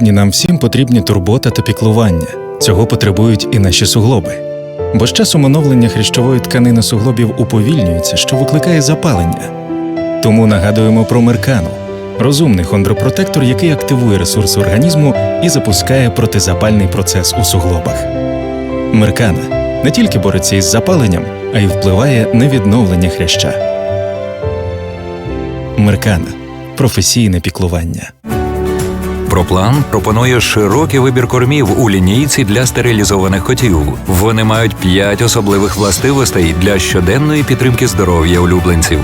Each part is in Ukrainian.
Нам всім потрібні турбота та піклування. Цього потребують і наші суглоби. Бо з часом оновлення хрящової тканини суглобів уповільнюється, що викликає запалення. Тому нагадуємо про меркану розумний хондропротектор, який активує ресурси організму і запускає протизапальний процес у суглобах. Меркана не тільки бореться із запаленням, а й впливає на відновлення хряща. Меркана професійне піклування. Проплан пропонує широкий вибір кормів у лінійці для стерилізованих котів. Вони мають п'ять особливих властивостей для щоденної підтримки здоров'я улюбленців.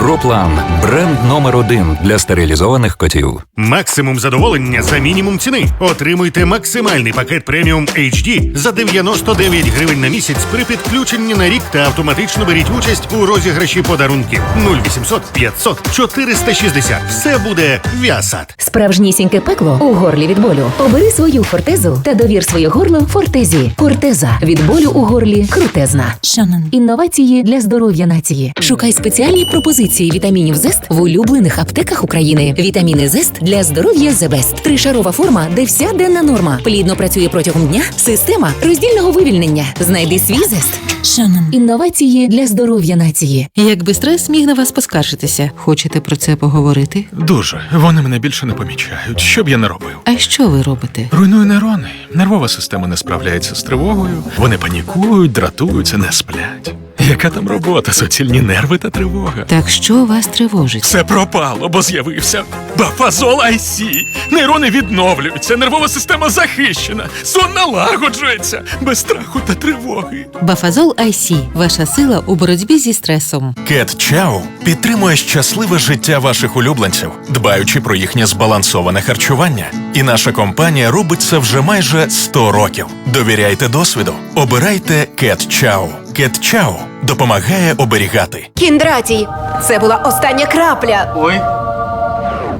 Проплан бренд номер один для стерилізованих котів. Максимум задоволення за мінімум ціни. Отримуйте максимальний пакет преміум HD за 99 гривень на місяць при підключенні на рік та автоматично беріть участь у розіграші подарунків 0800 500 460. Все буде Віасад. Справжнісіньке пекло у горлі від болю. Обери свою фортезу та довір своє горло фортезі. Фортеза від болю у горлі крутезна. Шанан. Інновації для здоров'я нації. Шукай спеціальні пропозиції вітамінів ЗЕСТ в улюблених аптеках України. Вітаміни ЗЕСТ для здоров'я The Best. Тришарова форма, де вся денна норма. Плідно працює протягом дня. Система роздільного вивільнення. Знайди свій ЗЕСТ. Шанан. Інновації для здоров'я нації. Якби стрес міг на вас поскаржитися, хочете про це поговорити? Дуже. Вони мене більше не помічають. Що б я не робив? А що ви робите? Руйную нейрони. Нервова система не справляється з тривогою. Вони панікують, дратуються, не сплять. Яка там робота? Суцільні нерви та тривога. Так що вас тривожить? Все пропало, бо з'явився бафазол IC. Нейрони відновлюються, нервова система захищена, сон налагоджується без страху та тривоги. Бафазол IC – ваша сила у боротьбі зі стресом. Кет Чау підтримує щасливе життя ваших улюбленців, дбаючи про їхнє збалансоване харчування. І наша компанія робить це вже майже 100 років. Довіряйте досвіду. Обирайте Кет Чау. Кет Чау допомагає оберігати. Кіндраті, це була остання крапля.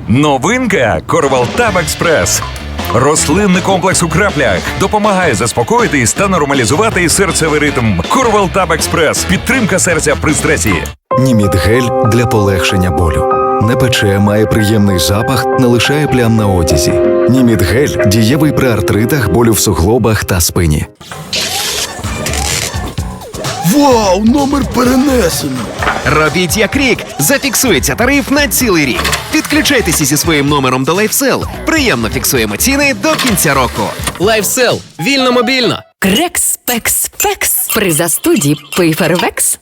Новинка Корвалтаб Експрес. Рослинний комплекс у краплях допомагає заспокоїтись та нормалізувати серцевий ритм. Корвалтаб Експрес. Підтримка серця при стресі. Німідгель для полегшення болю. Не пече, має приємний запах, не лишає плям на одязі. Німідгель дієвий при артритах, болю в суглобах та спині. Вау, номер перенесено. Робіть як рік, зафіксується тариф на цілий рік. Підключайтеся зі своїм номером до LifeSell. Приємно фіксуємо ціни до кінця року. LifeSell. Вільно мобільно. Крекс, пекс, пекс. При застуді пейфервекс.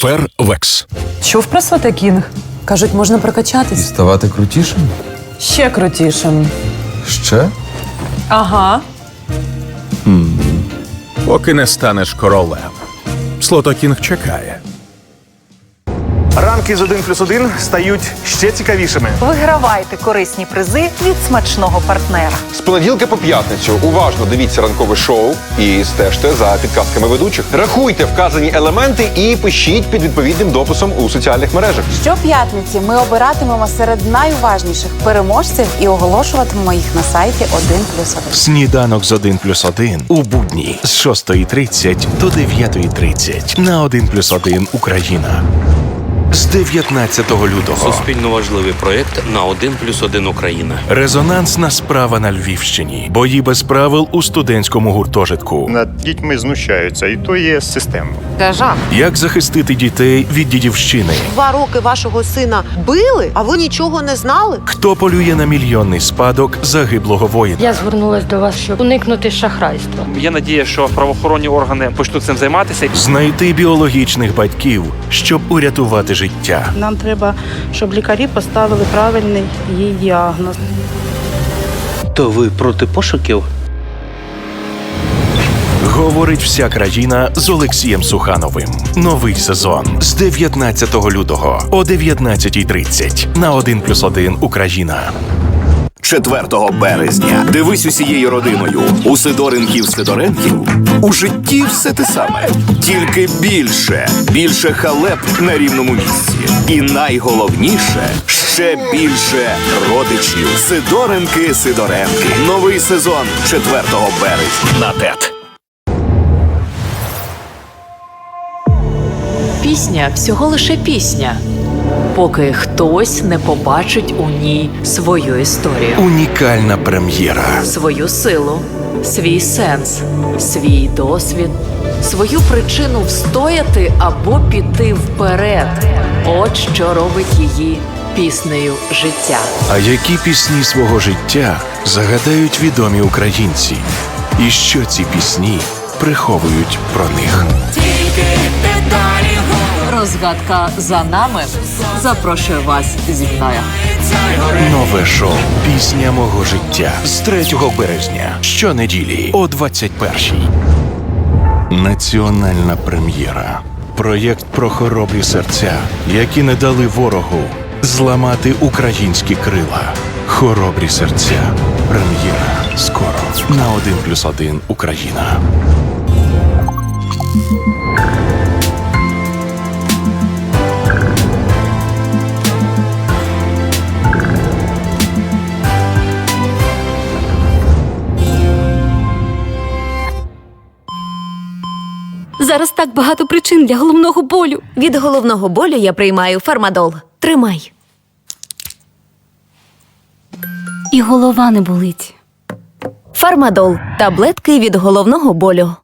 Фервекс. Чув про Сватакінг? Кажуть, можна прокачатись. Ставати крутішим? Ще крутішим. Ще? Ага. Поки не станеш королем. Слотокінг чекає. Ранки з 1 плюс 1 стають ще цікавішими. Вигравайте корисні призи від смачного партнера. З понеділка по п'ятницю уважно дивіться ранкове шоу і стежте за підказками ведучих. Рахуйте вказані елементи і пишіть під відповідним дописом у соціальних мережах. Щоп'ятниці ми обиратимемо серед найуважніших переможців і оголошуватимемо їх на сайті 1 плюс 1. Сніданок з 1 плюс 1 у будні з 6.30 до 9.30 на 1 плюс 1 Україна. З 19 лютого Суспільно важливий проєкт на 1 плюс 1 Україна. резонансна справа на Львівщині. Бої без правил у студентському гуртожитку. Над дітьми знущаються, і то є системно. Це жах. Як захистити дітей від дідівщини? Два роки вашого сина били, а ви нічого не знали? Хто полює на мільйонний спадок загиблого воїна? Я звернулася до вас, щоб уникнути шахрайства. Є надія, що правоохоронні органи почнуть цим займатися. Знайти біологічних батьків, щоб урятувати життя. Нам треба, щоб лікарі поставили правильний її діагноз. То ви проти пошуків? Говорить вся країна з Олексієм Сухановим. Новий сезон з 19 лютого о 19.30 на 1+,1 Україна. 4 березня. Дивись усією родиною. У Сидоренків Сидоренків у житті все те саме, тільки більше, більше халеп на рівному місці. І найголовніше ще більше родичів. Сидоренки, Сидоренки. Новий сезон 4 березня на ТЕТ. Пісня всього лише пісня. Поки хтось не побачить у ній свою історію, Унікальна прем'єра. свою силу, свій сенс, свій досвід, свою причину встояти або піти вперед. От що робить її піснею життя. А які пісні свого життя загадають відомі українці? І що ці пісні приховують про них? Розгадка за нами. Запрошую вас зі мною. Нове шоу Пісня мого життя з 3 березня щонеділі о 21-й. Національна прем'єра. Проєкт про хоробрі серця, які не дали ворогу зламати українські крила. Хоробрі серця. Прем'єра скоро на 1+,1 Україна. Зараз так багато причин для головного болю. Від головного болю я приймаю фармадол. Тримай. І голова не болить. Фармадол таблетки від головного болю.